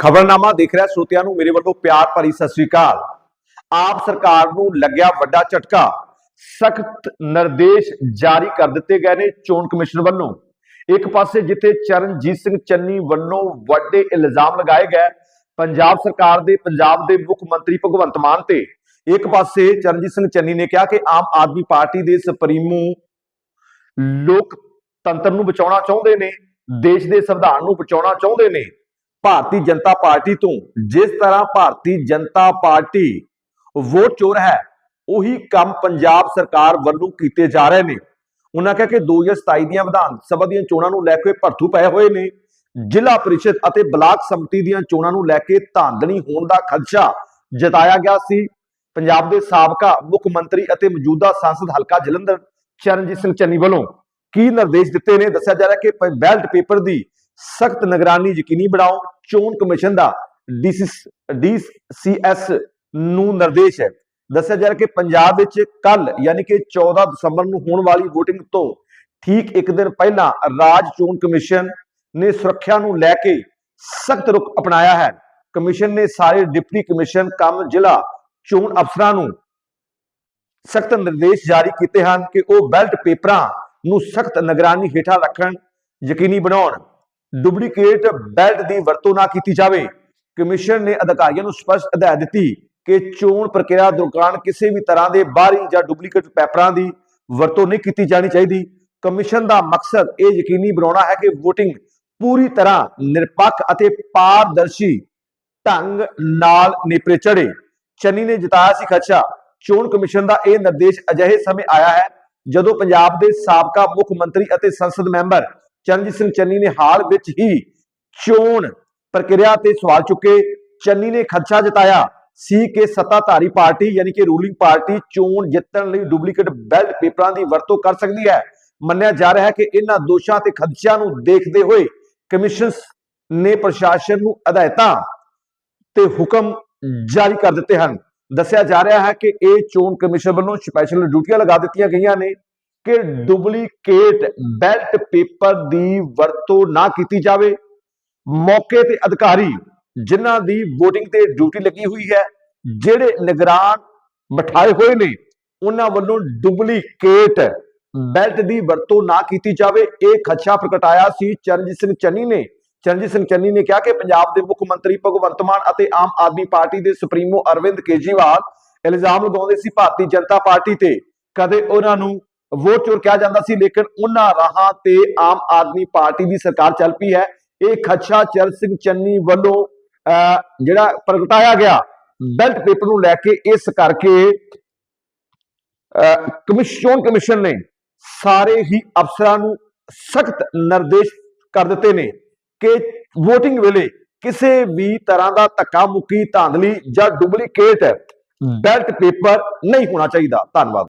ਖਬਰਨਾਮਾ ਦੇਖ ਰਿਹਾ ਸਰੋਤਿਆਂ ਨੂੰ ਮੇਰੇ ਵੱਲੋਂ ਪਿਆਰ ਭਰੀ ਸਤਿ ਸ੍ਰੀ ਅਕਾਲ। ਆਪ ਸਰਕਾਰ ਨੂੰ ਲੱਗਿਆ ਵੱਡਾ ਝਟਕਾ। ਸਖਤ ਨਿਰਦੇਸ਼ ਜਾਰੀ ਕਰ ਦਿੱਤੇ ਗਏ ਨੇ ਚੋਣ ਕਮਿਸ਼ਨ ਵੱਲੋਂ। ਇੱਕ ਪਾਸੇ ਜਿੱਥੇ ਚਰਨਜੀਤ ਸਿੰਘ ਚੰਨੀ ਵੱਲੋਂ ਵੱਡੇ ਇਲਜ਼ਾਮ ਲਗਾਏ ਗਏ, ਪੰਜਾਬ ਸਰਕਾਰ ਦੇ, ਪੰਜਾਬ ਦੇ ਮੁੱਖ ਮੰਤਰੀ ਭਗਵੰਤ ਮਾਨ ਤੇ। ਇੱਕ ਪਾਸੇ ਚਰਨਜੀਤ ਸਿੰਘ ਚੰਨੀ ਨੇ ਕਿਹਾ ਕਿ ਆਮ ਆਦਮੀ ਪਾਰਟੀ ਦੇ ਸੁਪਰੀਮੋ ਲੋਕਤੰਤਰ ਨੂੰ ਬਚਾਉਣਾ ਚਾਹੁੰਦੇ ਨੇ, ਦੇਸ਼ ਦੇ ਸੰਵਿਧਾਨ ਨੂੰ ਬਚਾਉਣਾ ਚਾਹੁੰਦੇ ਨੇ। ਭਾਰਤੀ ਜਨਤਾ ਪਾਰਟੀ ਤੋਂ ਜਿਸ ਤਰ੍ਹਾਂ ਭਾਰਤੀ ਜਨਤਾ ਪਾਰਟੀ ਵੋਟ ਚੋਰ ਹੈ, ਉਹੀ ਕੰਮ ਪੰਜਾਬ ਸਰਕਾਰ ਵੱਲੋਂ ਕੀਤੇ ਜਾ ਰਹੇ ਨੇ। ਉਹਨਾਂ ਕਿਹਾ ਕਿ 2027 ਦੀਆਂ ਵਿਧਾਨ ਸਭਾ ਦੀਆਂ ਚੋਣਾਂ ਨੂੰ ਲੈ ਕੇ ਭਰਥੂ ਪਏ ਹੋਏ ਨੇ। ਜ਼ਿਲ੍ਹਾ ਪਰਿਸ਼ਦ ਅਤੇ ਬਲਾਕ ਸੰਮਤੀ ਦੀਆਂ ਚੋਣਾਂ ਨੂੰ ਲੈ ਕੇ ਧਾਂਦਲੀ ਹੋਣ ਦਾ ਖਦਸ਼ਾ ਜਤਾਇਆ ਗਿਆ ਸੀ। ਪੰਜਾਬ ਦੇ ਸਾਬਕਾ ਮੁੱਖ ਮੰਤਰੀ ਅਤੇ ਮੌਜੂਦਾ ਸੰਸਦ ਹਲਕਾ ਜਲੰਧਰ ਚਰਨਜੀਤ ਸਿੰਘ ਚੰਨੀ ਵੱਲੋਂ ਕੀ ਨਿਰਦੇਸ਼ ਦਿੱਤੇ ਨੇ? ਦੱਸਿਆ ਜਾ ਰਿਹਾ ਕਿ ਬੈਲਟ ਪੇਪਰ ਦੀ ਸਖਤ ਨਿਗਰਾਨੀ ਯਕੀਨੀ ਬਣਾਓ, ਚੋਣ ਕਮਿਸ਼ਨ ਦਾ ਡੀਸੀਐਸ ਨੂੰ ਨਿਰਦੇਸ਼ ਹੈ। ਦੱਸਿਆ ਜਾ ਰਿਹਾ ਕਿ ਪੰਜਾਬ ਵਿੱਚ ਕੱਲ ਯਾਨੀ ਕਿ 14 ਦਸੰਬਰ ਨੂੰ ਹੋਣ ਵਾਲੀ VOTING ਤੋਂ ਠੀਕ ਇੱਕ ਦਿਨ ਪਹਿਲਾਂ ਰਾਜ ਚੋਣ ਕਮਿਸ਼ਨ ਨੇ ਸੁਰੱਖਿਆ ਨੂੰ ਲੈ ਕੇ ਸਖਤ ਰੁਖ ਅਪਣਾਇਆ ਹੈ। ਕਮਿਸ਼ਨ ਨੇ ਸਾਰੇ ਡਿਪਟੀ ਕਮਿਸ਼ਨ, ਕੰਮ, ਜ਼ਿਲ੍ਹਾ ਚੋਣ ਅਫਸਰਾਂ ਨੂੰ ਸਖਤ ਨਿਰਦੇਸ਼ ਜਾਰੀ ਕੀਤੇ ਹਨ ਕਿ ਉਹ ਬੈਲਟ ਪੇਪਰਾਂ ਨੂੰ ਸਖਤ ਨਿਗਰਾਨੀ ਹੇਠਾਂ ਰੱਖਣ, ਯਕੀਨੀ ਬਣਾਉਣ। ਡੁਪਲੀਕੇਟ ਬੈਲਟ ਦੀ ਵਰਤੋਂ ਨਾ ਕੀਤੀ ਜਾਵੇ। ਕਮਿਸ਼ਨ ਨੇ ਅਧਿਕਾਰੀਆਂ ਨੂੰ ਸਪਸ਼ਟ ਹਦਾਇਤ ਦਿੱਤੀ ਕਿ ਚੋਣ ਪ੍ਰਕਿਰਿਆ ਦੌਰਾਨ ਕਿਸੇ ਵੀ ਤਰ੍ਹਾਂ ਦੇ ਬਾਹਰੀ ਜਾਂ ਡੁਪਲੀਕੇਟ ਪੇਪਰਾਂ ਦੀ ਵਰਤੋਂ ਨਹੀਂ ਕੀਤੀ ਜਾਣੀ ਚਾਹੀਦੀ। ਕਮਿਸ਼ਨ ਦਾ ਮਕਸਦ ਇਹ ਯਕੀਨੀ ਬਣਾਉਣਾ ਹੈ ਕਿ VOTING ਪੂਰੀ ਤਰ੍ਹਾਂ ਨਿਰਪੱਖ ਅਤੇ ਪਾਰਦਰਸ਼ੀ ਢੰਗ ਨਾਲ ਨੇਪਰੇ ਚੜੇ ਚੰਨੀ ਨੇ ਜਤਾਇਆ ਸੀ, ਖਦਸ਼ਾ, ਚੋਣ ਕਮਿਸ਼ਨ ਦਾ ਇਹ ਨਿਰਦੇਸ਼ ਅਜਿਹੇ ਸਮੇਂ ਆਇਆ ਹੈ ਜਦੋਂ ਪੰਜਾਬ ਦੇ ਸਾਬਕਾ ਮੁੱਖ ਮੰਤਰੀ ਅਤੇ ਸੰਸਦ ਮੈਂਬਰ ਚਰਨਜੀਤ ਸਿੰਘ ਚੰਨੀ ਨੇ ਹਾਲ ਵਿੱਚ ਹੀ ਚੋਣ ਪ੍ਰਕਿਰਿਆ ਤੇ ਸਵਾਲ ਚੁੱਕੇ। ਚੰਨੀ ਨੇ ਖਦਸ਼ਾ ਜਤਾਇਆ ਸੀ ਕਿ ਸੱਤਾਧਾਰੀ ਪਾਰਟੀ ਯਾਨੀ ਕਿ ਰੂਲਿੰਗ ਪਾਰਟੀ ਚੋਣ ਜਿੱਤਣ ਲਈ ਡੁਪਲੀਕੇਟ ਬੈਲਟ ਪੇਪਰਾਂ ਦੀ ਵਰਤੋਂ ਕਰ ਸਕਦੀ ਹੈ। ਮੰਨਿਆ ਜਾ ਰਿਹਾ ਹੈ ਕਿ ਇਹਨਾਂ ਦੋਸ਼ਾਂ ਤੇ ਖਦਸ਼ਿਆਂ ਨੂੰ ਦੇਖਦੇ ਹੋਏ ਕਮਿਸ਼ਨ ਨੇ ਪ੍ਰਸ਼ਾਸਨ ਨੂੰ ਹਦਾਇਤਾਂ ਤੇ ਹੁਕਮ ਜਾਰੀ ਕਰ ਦਿੱਤੇ ਹਨ। ਦੱਸਿਆ ਜਾ ਰਿਹਾ ਹੈ ਕਿ ਇਹ ਚੋਣ ਕਮਿਸ਼ਨ ਵੱਲੋਂ ਸਪੈਸ਼ਲ ਡਿਊਟੀਆਂ ਲਗਾ ਦਿੱਤੀਆਂ ਗਈਆਂ ਨੇ। ਕਿ ਡੁਪਲੀਕੇਟ ਬੈਲਟ ਪੇਪਰ ਦੀ ਵਰਤੋਂ ਨਾ ਕੀਤੀ ਜਾਵੇ। ਮੌਕੇ ਤੇ ਅਧਿਕਾਰੀ ਜਿਨ੍ਹਾਂ ਦੀ VOTING ਤੇ ਡਿਊਟੀ ਲੱਗੀ ਹੋਈ ਹੈ, ਜਿਹੜੇ ਨਿਗਰਾਨ ਬਿਠਾਏ ਹੋਏ ਨੇ, ਉਹਨਾਂ ਵੱਲੋਂ ਡੁਪਲੀਕੇਟ ਬੈਲਟ ਦੀ ਵਰਤੋਂ ਨਾ ਕੀਤੀ ਜਾਵੇ। ਇਹ ਖਦਸ਼ਾ ਪ੍ਰਗਟਾਇਆ ਸੀ। ਚਰਨਜੀਤ ਸਿੰਘ ਚੰਨੀ ਨੇ, ਚਰਨਜੀਤ ਸਿੰਘ ਚੰਨੀ ਨੇ ਕਿਹਾ ਕਿ ਪੰਜਾਬ ਦੇ ਮੁੱਖ ਮੰਤਰੀ ਭਗਵੰਤ ਮਾਨ ਅਤੇ ਆਮ ਆਦਮੀ ਪਾਰਟੀ ਦੇ ਸੁਪਰੀਮੋ ਅਰਵਿੰਦ ਕੇਜਰੀਵਾਲ ਇਲਜ਼ਾਮ ਲਗਾਉਂਦੇ ਸੀ। ਭਾਰਤੀ ਜਨਤਾ ਪਾਰਟੀ ਤੇ ਕਦੇ ਉਹਨਾਂ ਨੂੰ ਵੋਟ ਚੋਰ ਕਿਹਾ ਜਾਂਦਾ ਸੀ ਲੇਕਿਨ ਉਹਨਾਂ ਰਾਹਾਂ ਤੇ ਆਮ ਆਦਮੀ ਪਾਰਟੀ ਦੀ ਸਰਕਾਰ ਚੱਲ ਪਈ ਹੈ। ਇਹ ਖਦਸ਼ਾ ਚਰਨ ਸਿੰਘ ਚੰਨੀ ਵੱਲੋਂ ਜਿਹੜਾ ਪ੍ਰਗਟਾਇਆ ਗਿਆ ਬੈਲਟ ਪੇਪਰ ਨੂੰ ਲੈ ਕੇ ਇਸ ਕਰਕੇ ਕਮਿਸ਼ਨ ਕਮਿਸ਼ਨ ਨੇ ਸਾਰੇ ਹੀ ਅਫਸਰਾਂ ਨੂੰ ਸਖਤ ਨਿਰਦੇਸ਼ ਕਰ ਦਿੱਤੇ ਨੇ ਕਿ VOTING ਵੇਲੇ ਕਿਸੇ ਵੀ ਤਰ੍ਹਾਂ ਦਾ ਧੱਕਾ ਮੁੱਕੀ ਧਾਂਦਲੀ ਜਾਂ ਡੁਪਲੀਕੇਟ ਬੈਲਟ ਪੇਪਰ ਨਹੀਂ ਹੋਣਾ ਚਾਹੀਦਾ। ਧੰਨਵਾਦ।